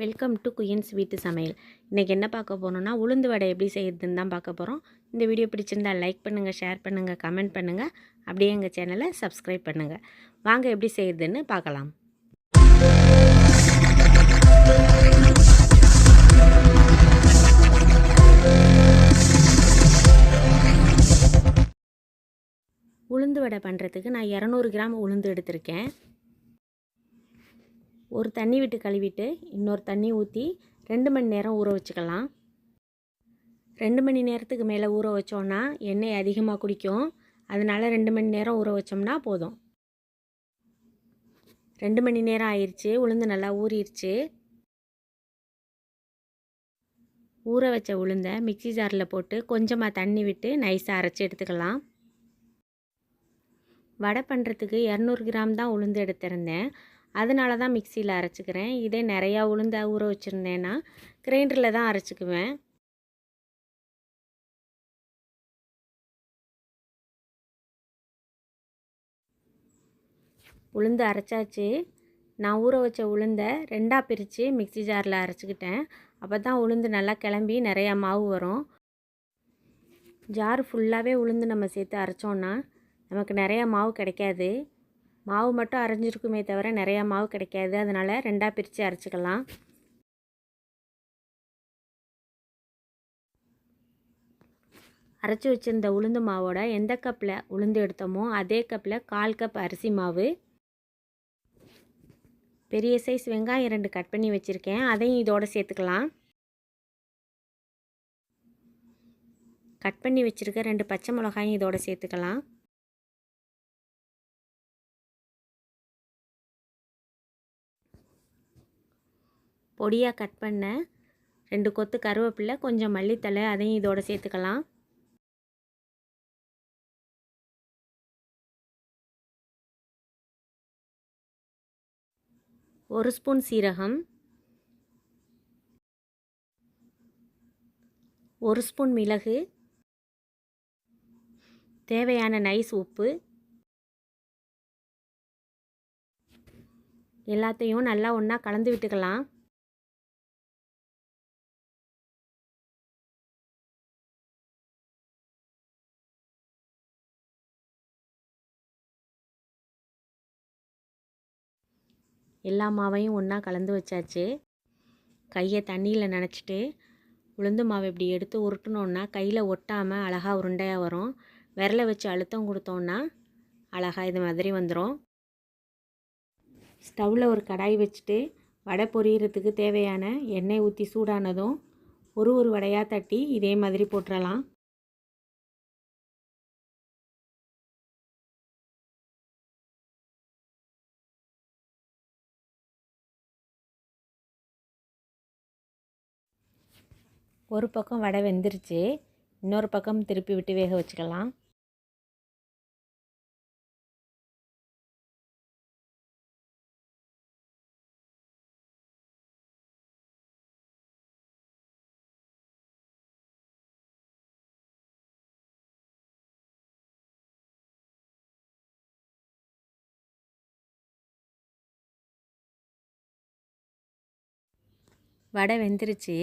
Welcome to queens வீட்டு சமையல் இன்றைக்கி என்ன பார்க்க போகிறோம்னா உளுந்து வடை எப்படி செய்யறதுன்னு தான் பார்க்க போகிறோம் இந்த வீடியோ பிடிச்சிருந்தா லைக் பண்ணுங்கள் ஷேர் பண்ணுங்கள் கமெண்ட் பண்ணுங்கள் அப்படியே எங்கள் சேனலை சப்ஸ்கிரைப் பண்ணுங்கள் வாங்க எப்படி செய்யறதுன்னு பார்க்கலாம். உளுந்து வடை பண்ணுறதுக்கு நான் இரநூறு கிராம் உளுந்து எடுத்திருக்கேன். ஒரு தண்ணி விட்டு கழுவிட்டு இன்னொரு தண்ணி ஊற்றி ரெண்டு மணி நேரம் ஊற வச்சுக்கலாம். ரெண்டு மணி நேரத்துக்கு மேலே ஊற வச்சோன்னா எண்ணெய் அதிகமாக குடிக்கும். அதனால் ரெண்டு மணி நேரம் ஊற வச்சோம்னா போதும். ரெண்டு மணி நேரம் ஆயிடுச்சு உளுந்து நல்லா ஊறிடுச்சு ஊற வச்ச உளுந்தை மிக்சி ஜாரில் போட்டு கொஞ்சமாக தண்ணி விட்டு நைஸாக அரைச்சி எடுத்துக்கலாம். வடை பண்ணுறதுக்கு இரநூறு கிராம் தான் உளுந்து எடுத்திருந்தேன். அதனால தான் மிக்சியில் அரைச்சிக்கிறேன். இதே நிறையா உளுந்த ஊற வச்சுருந்தேன்னா கிரைண்டரில் தான் அரைச்சிக்குவேன். உளுந்து அரைச்சாச்சு. நான் ஊற வச்ச உளுந்தை ரெண்டாக பிரித்து மிக்சி ஜாரில் அரைச்சிக்கிட்டேன். அப்போ தான் உளுந்து நல்லா கிளம்பி நிறையா மாவு வரும். ஜார் ஃபுல்லாகவே உளுந்து நம்ம சேர்த்து அரைச்சோன்னா நமக்கு நிறையா மாவு கிடைக்காது. மாவு மட்டும் அரைஞ்சிருக்குமே தவிர நிறையா மாவு கிடைக்காது. அதனால் ரெண்டாக பிரித்து அரைச்சிக்கலாம். அரைச்சி வச்சுருந்த உளுந்து மாவோட எந்த கப்பில் உளுந்து எடுத்தோமோ அதே கப்பில் கால் கப் அரிசி மாவு. பெரிய சைஸ் வெங்காயம் ரெண்டு கட் பண்ணி வச்சுருக்கேன். அதையும் இதோடு சேர்த்துக்கலாம். கட் பண்ணி வச்சுருக்க ரெண்டு பச்சை மிளகாயும் இதோடு சேர்த்துக்கலாம். பொடியாக கட் பண்ண ரெண்டு கொத்து கருவேப்பிலை கொஞ்சம் மல்லித்தலை அதையும் இதோட சேர்த்துக்கலாம். ஒரு ஸ்பூன் சீரகம் ஒரு ஸ்பூன் மிளகு தேவையான நைஸ் உப்பு எல்லாத்தையும் நல்லா ஒன்றா கலந்து விட்டுக்கலாம். எல்லா மாவையும் ஒன்றா கலந்து வச்சாச்சு. கையை தண்ணியில் நனச்சிட்டு உளுந்து மாவு இப்படி எடுத்து உருட்டினோன்னா கையில் ஒட்டாமல் அழகாக உருண்டையாக வரும். விரலை வச்சு அழுத்தம் கொடுத்தோன்னா அழகாக இது மாதிரி வந்துடும் ஸ்டவ்வில் ஒரு கடாய் வச்சுட்டு வடை பொரியறதுக்கு தேவையான எண்ணெய் ஊற்றி சூடானதும் ஒரு ஒரு வடையாக தட்டி இதே மாதிரி போட்டுடலாம் ஒரு பக்கம் வடை வெந்துருச்சு இன்னொரு பக்கம் திருப்பி விட்டு வேக வச்சுக்கலாம். வடை வெந்துருச்சு.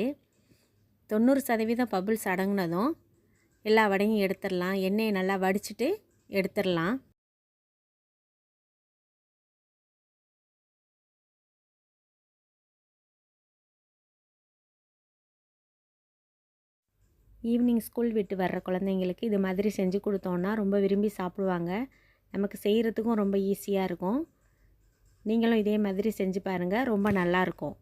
தொண்ணூறு சதவீதம் பபுள்ஸ் அடங்கினதும் எல்லா வடையும் எடுத்துடலாம். எண்ணெயை நல்லா வடிச்சிட்டு எடுத்துடலாம். ஈவினிங் ஸ்கூல் விட்டு வர்ற குழந்தைங்களுக்கு இது மாதிரி செஞ்சு கொடுத்தோன்னா ரொம்ப விரும்பி சாப்பிடுவாங்க. நமக்கு செய்கிறதுக்கும் ரொம்ப ஈஸியாக இருக்கும். நீங்களும் இதே மாதிரி செஞ்சு பாருங்கள் ரொம்ப நல்லாயிருக்கும்